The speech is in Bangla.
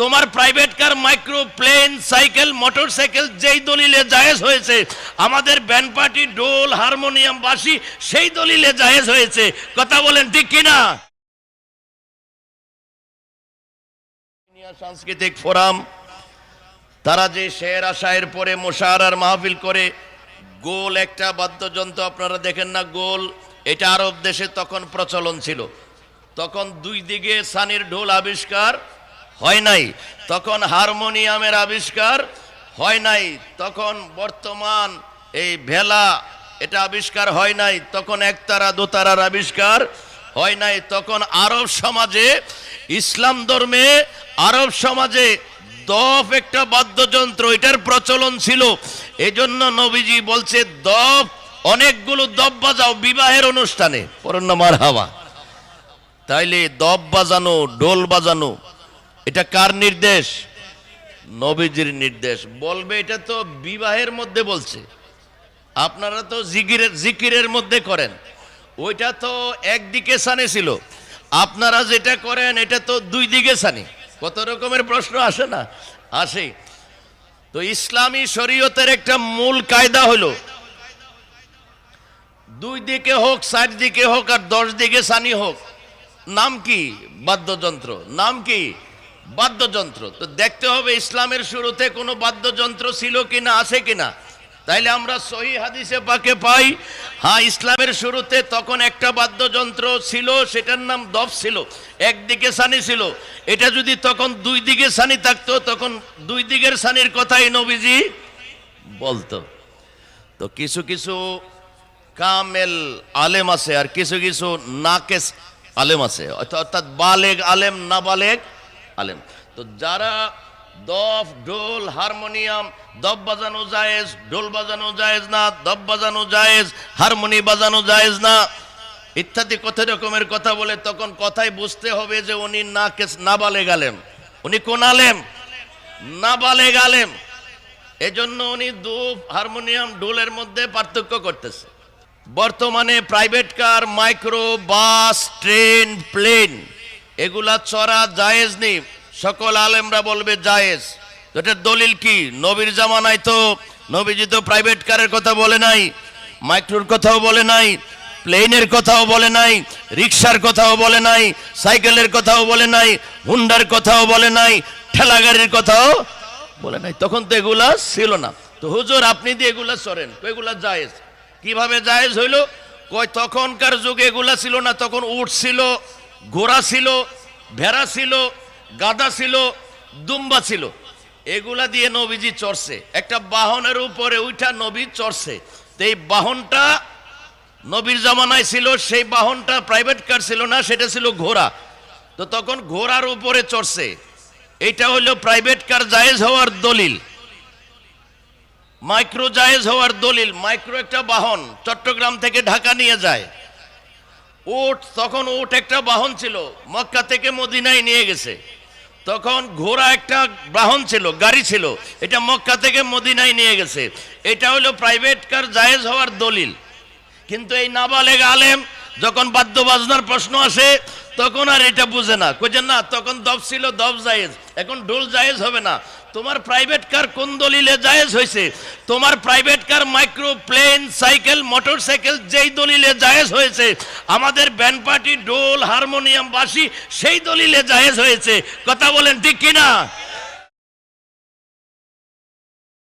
তোমার private car micro plane cycle motorcycle যেই দলিলে জায়েজ হয়েছে, আমাদের ব্যান্ড পার্টি ডোল হারমোনিয়াম বাসি সেই দলিলে জায়েজ হয়েছে। কথা বলেন ঠিক কিনা সাংস্কৃতিক ফোরাম, তারা যে শের আশায়ের পরে মোশাহারার মাহফিল করে, গোল একটা বাদ্যযন্ত্র আপনারা দেখেন না, গোল, এটা আরব দেশে তখন প্রচলন ছিল। তখন দুই দিকে সানির ঢোল আবিষ্কার হয় নাই। তখন হারমোনিয়ামের আবিষ্কার হয় নাই। তখন বর্তমান এই ভেলা, এটা আবিষ্কার হয় নাই। তখন একতারা, দোতারার আবিষ্কার হয় নাই। তখন আরব সমাজে, ইসলাম ধর্মে আরব সমাজে দফ একটা বাদ্যযন্ত্র, এটার প্রচলন ছিল। এজন্য নবীজি বলছে, দফ, অনেকগুলো দফ বাজাও বিবাহের অনুষ্ঠানে। পরন্নমার হাওয়া তাইলে দফ বাজানো ডোল বাজানো এটা কার নির্দেশ? নবীজির নির্দেশ। বলবে, এটা তো বিবাহের মধ্যে বলছে। আপনারা তো জিকিরের জিকিরের মধ্যে করেন। ওইটা তো একদিকে সানে ছিল। আপনারা যেটা করেন, এটা তো দুই দিকে সানি। কত রকমের প্রশ্ন আসে না? আসে। তো ইসলামী শরীয়তের একটা মূল কায়দা হলো দুই দিকে হোক ষাট দিকে হোক, আর দশ দিকে সানি হোক। নাম কি বাদ্যযন্ত্র? নাম কি? বাদ্যযন্ত্র। তো দেখতে হবে ইসলামের শুরুতে কোনো বাদ্যযন্ত্র ছিল কিনা, আছে কিনা। তাইলে আমরা সহি হাদিসে পাকে পাই হ্যাঁ ইসলামের শুরুতে তখন একটা বাদ্যযন্ত্র ছিল, সেটার নাম দফ ছিল, একদিকে সানি ছিল। এটা যদি তখন দুই দিকে সানি থাকতো, তখন দুই দিকের সানির কথাই নবীজি বলতো। তো কিছু কিছু কামেল আলেম আছে আর কিছু কিছু নাকেস আলেম আছে। অর্থাৎ বালেগ আলেম না বালেগ আলেম। তো যারা দফ, ঢোল, হারমোনিয়াম, দফ বাজানো জায়েজ, ঢোল বাজানো জায়েজ না, দফ বাজানো জায়েজ, হারমোনি বাজানো জায়েজ না, ইত্যাদি কত রকমের কথা বলে তখন কথাই বুঝতে হবে যে উনি না কেস না বালেগ আলেম। উনি কোন আলেম? না বালেগ আলেম। এজন্য উনি দুপ হারমোনিয়াম, ঢোলের মধ্যে পার্থক্য করতেছে। বর্তমানে private car, micro, bus, train, plane এগুলা চড়া জায়েজ নেই। সকল আলেমরা বলবে জায়েজ। এটার দলিল কি? নবীর জামানায় তো নবীজি তো প্রাইভেট কারের কথা বলে নাই মাইক্রোর কথাও বলে নাই প্লেনের কথাও বলে নাই রিক্সার কথাও বলে নাই সাইকেলের কথাও বলে নাই হুন্ডার কথাও বলে নাই ঠেলাগাড়ির কথাও বলে নাই। তখন তো এগুলা ছিল না। তো হুজুর, আপনি দিয়ে এগুলা চড়েন, তো এগুলা জায়েজ। কীভাবে জায়েজ হইল? কয়, তখনকার যুগে এগুলা ছিল না, তখন উট ছিল। ঘোড়া ছিল, ভেড়া ছিল গাদা ছিল, দুম্বা ছিল। এগুলা দিয়ে নবীজি চড়ছে। একটা বাহনের উপরে উঠা নবী চড়ছে। তো এই বাহনটা নবীর জামানায় ছিল, সেই বাহনটা প্রাইভেট কার ছিল না, সেটা ছিল ঘোড়া। তো তখন ঘোড়ার উপরে চড়ছে। এটা হলো প্রাইভেট কার জায়েজ হওয়ার দলিল। মাইক্রো জায়েজ হওয়ার দলিল। মাইক্রো একটা বাহন, চট্টগ্রাম থেকে ঢাকা নিয়ে যায়। উট, তখন উট একটা বাহন ছিল। মক্কা থেকে মদিনায় নিয়ে গেছে। তখন ঘোড়া একটা বাহন ছিল, গাড়ি ছিল। এটা মক্কা থেকে মদিনায় নিয়ে গেছে। এটা হলো প্রাইভেট কার জায়েজ হওয়ার দলিল। কিন্তু এই নাবালেগ আলেম যখন বাদ্য বাজনার প্রশ্ন আসে, তখন আর এটা বুঝে না। কইছেন না, তখন দব ছিল দব জায়েজ। এখন ঢোল জায়েজ হবে না। তোমার প্রাইভেট কার কোন দলিলে জায়েজ হয়েছে তোমার private car micro plane cycle motorcycle যেই দলিলে জায়েজ হয়েছে, আমাদের ব্যান পার্টি ডোল হারমোনিয়াম বাসি সেই দলিলে জায়েজ হয়েছে। কথা বলেন ঠিক কিনা?